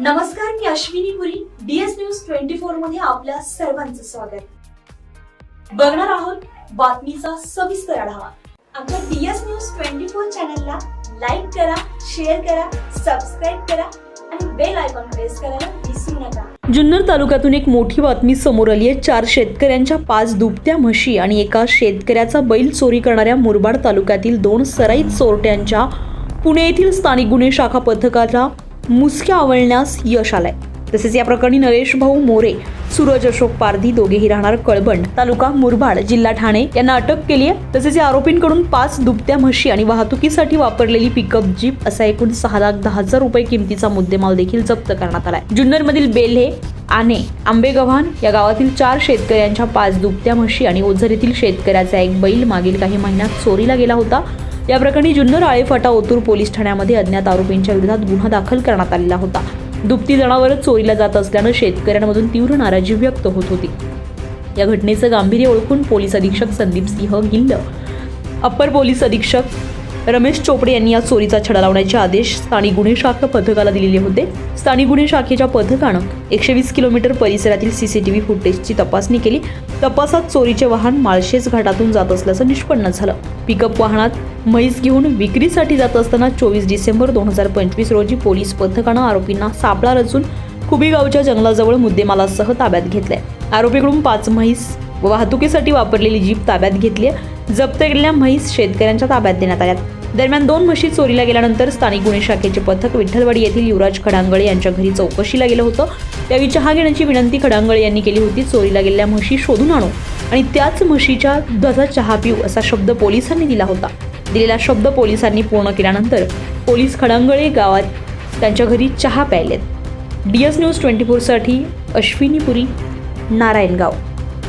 नमस्कार मी Ashwini Puri. DS news twenty फोरमध्ये आपल्या सर्वांचं स्वागत. बघणार आहोत बातमीचा सविस्तर आढावा. आमच्या डीएस न्यूज ट्वेंटी फोर चॅनलला लाईक करा शेअर करा सबस्क्राईब करा आणि बेल आयकॉन प्रेस करायला विसरू नका. जुन्नर तालुक्यातून एक मोठी बातमी समोर आली आहे. चार शेतकऱ्यांच्या पाच दुभत्या म्हशी आणि एका शेतकऱ्याचा बैल चोरी करणाऱ्या मुरबाड तालुक्यातील दोन सराईत चोरट्यांच्या पुणे येथील स्थानिक गुन्हे शाखा पथकाला मुसक्या आवळण्यास यश आलंय. तसेच या प्रकरणी नरेश भाऊ मोरे सूरज अशोक पारधी दोघेही राहणार कळबण तालुका मुरबाड जिल्हा ठाणे. यांना अटक केली आहे. तसेच या आरोपींकडून पाच दुभत्या म्हशी आणि वाहतुकीसाठी वापरलेली पिकअप जीप असा एकूण सहा लाख दहा हजार रुपये किमतीचा मुद्देमाल देखील जप्त करण्यात आलाय. जुन्नरमधील बेल्हे आने आंबेगव्हाण या गावातील चार शेतकऱ्यांच्या पाच दुभत्या म्हशी आणि ओझर येथील शेतकऱ्याचा एक बैल मागील काही महिन्यात चोरीला गेला होता. या प्रकरणी जुन्नर आळेफाटा ओतूर पोलीस ठाण्यामध्ये अज्ञात आरोपींच्या विरोधात गुन्हा दाखल करण्यात आलेला होता. दुभती जनावरच चोरीला जात असल्यानं शेतकऱ्यांमधून तीव्र नाराजी व्यक्त होत होती. या घटनेचं गांभीर्य ओळखून पोलीस अधीक्षक संदीप सिंह गिल्ल अप्पर पोलीस अधीक्षक रमेश चोपडे यांनी या चोरीचा छडा लावण्याचे आदेश स्थानिक गुन्हे शाखा पथकाला दिलेले होते. स्थानिक गुन्हे शाखेच्या पथकानं एकशे वीस किलोमीटर परिसरातील सीसीटीव्ही फुटेजची तपासणी केली. तपासात चोरीचे वाहन माळशेज घाटातून जात असल्याचं निष्पन्न झालं. पिकअप वाहनात म्हैस घेऊन विक्रीसाठी जात असताना चोवीस डिसेंबर दोन हजार पंचवीस रोजी पोलीस पथकानं आरोपींना सापळा रचून खुबी गावच्या जंगलाजवळ मुद्देमालासह ताब्यात घेतलाय. आरोपीकडून पाच म्हैस वाहतुकीसाठी वापरलेली जीप ताब्यात घेतली आहे. जप्त केलेल्या म्हैस शेतकऱ्यांच्या ताब्यात देण्यात आल्यात. दरम्यान दोन म्हशी चोरीला गेल्यानंतर स्थानिक गुन्हे शाखेचे पथक विठ्ठलवाडी येथील युवराज खडांगळे यांच्या घरी चौकशीला गेलं होतं. त्यावेळी चहा घेण्याची विनंती खडांगळे यांनी केली होती चोरीला गेलेल्या म्हशी शोधून आणू आणि त्याच म्हशीच्या दुधाचा चहा पिऊ असा शब्द पोलिसांनी दिला होता. दिलेला शब्द पोलिसांनी पूर्ण केल्यानंतर पोलीस खडांगळे गावात त्यांच्या घरी चहा प्यायलेत. D S news twenty फोरसाठी Ashwini Puri Narayangaon.